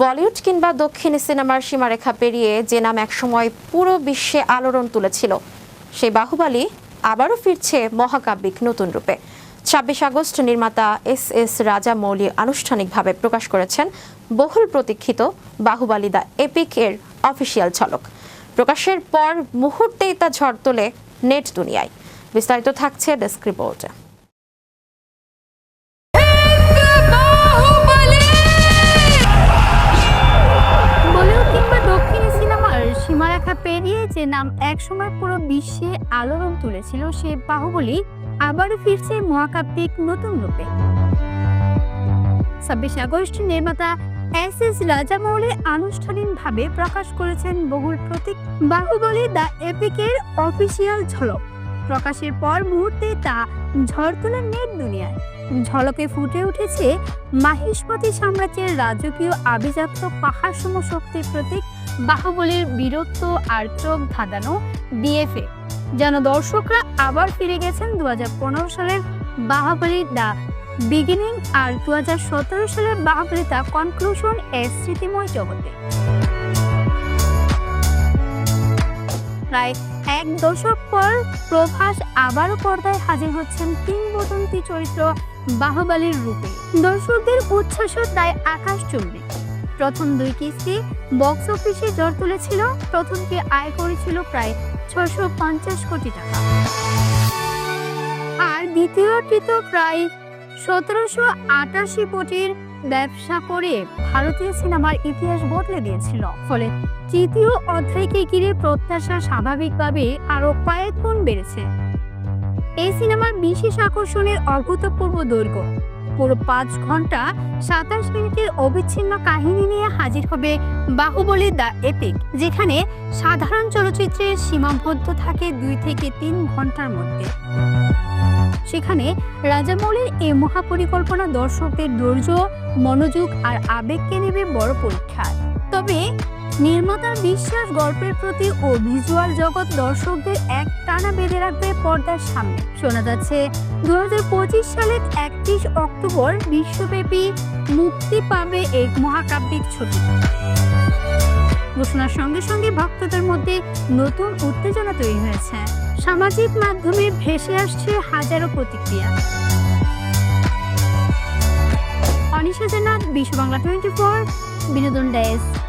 বলিউড কিংবা দক্ষিণ সিনেমার সীমারেখা পেরিয়ে যে নাম একসময় পুরো বিশ্বে আলোড়ন তুলেছিল, সেই বাহুবালী আবারও ফিরছে মহাকাব্যিক নতুন রূপে। ছাব্বিশ আগস্ট নির্মাতা এস এস রাজা মৌলি আনুষ্ঠানিকভাবে প্রকাশ করেছেন বহুল প্রতীক্ষিত বাহুবালী দ্য এপিক এর অফিসিয়াল ঝলক। প্রকাশের পর মুহূর্তেই তা ঝড় তোলে নেট দুনিয়ায়। বিস্তারিত থাকছে ডেস্ক রিপোর্টে। যে নাম একসময় পুরো বিশ্বে আলোড়ন তুলেছিল, সে বাহুবলী আবারও ফিরছে মহাকাব্যিক নতুন রূপে। ছাব্বিশ আগস্ট নির্মাতা এস এস রাজামৌলি আনুষ্ঠানিকভাবে প্রকাশ করেছেন বহুল প্রতীক বাহুবলী দ্য এপিকের অফিসিয়াল ঝলক। প্রকাশের পর মুহূর্তে তা ঝড় তোলে নেট দুনিয়ায়। ঝলকে ফুটে উঠেছে মাহিষ্মতি সাম্রাজ্যের রাজকীয় আভিজাত্য পাহাড় সম শক্তির প্রতীক বাহুবলীর বীরত্ব আর চোখ ধাঁধানো বিএফএ। যেন দর্শকরা আবার ফিরে গেছেন দু হাজার পনেরো সালের বাহুবলী দ্য বিগিনিং আর দুহাজার সতেরো সালের বাহুবলী দ্য কনক্লুশন এর স্মৃতিময় জগতে। প্রায় এক দশক পর প্রভাস আবারও পর্দায় হাজির হচ্ছেন কিংবদন্তি চরিত্র বাহুবলীর রূপে। দর্শকদের উচ্ছ্বাসও তাই আকাশ চলবে প্রথম দুই কিস্তি। বক্স অফিসে জ্বর তুলেছিল প্রথমটি আয় করেছিল প্রায় ছশো কোটি টাকা। আর দ্বিতীয়টি তো প্রায় সতেরোশো আটাশি কোটির ব্যবসা করে ভারতীয় সিনেমার ইতিহাস বদলে দিয়েছিল। ফলে তৃতীয় অধ্যায়কে ঘিরে প্রত্যাশা স্বাভাবিকভাবে আরও কয়েক গুণ বেড়েছে। এই সিনেমার বিশেষ আকর্ষণের অভূতপূর্ব দৈর্ঘ্য পুরো পাঁচ ঘণ্টা সাতাশ মিনিটের অবিচ্ছিন্ন কাহিনী নিয়ে হাজির হবে বাহুবলী দ্য এপিক, যেখানে সাধারণ চলচ্চিত্রের সীমাবদ্ধ থাকে দুই থেকে তিন ঘণ্টার মধ্যে। সেখানে রাজামৌলির এই মহাপরিকল্পনা দর্শকদের ধৈর্য, মনোযোগ আর আবেগকে নেবে বড় পরীক্ষায় তবে নির্মাতার বিশ্বাস, গল্পের প্রতি ও ভিজুয়াল জগৎ দর্শকদের এক টানা বেঁধে রাখবে পর্দার সামনে। শোনা যাচ্ছে দু সালের একত্রিশ অক্টোবর বিশ্বব্যাপী মুক্তি পাবে এক মহাকাব্যিক ছবি। ঘোষণার সঙ্গে সঙ্গে ভক্তদের মধ্যে নতুন উত্তেজনা তৈরি হয়েছে। সামাজিক মাধ্যমে ভেসে আসছে হাজারো প্রতিক্রিয়া। অনিশা জান্নাত বিশ্ব বাংলা টোয়েন্টি ফোর, বিনোদন ডেস্ক।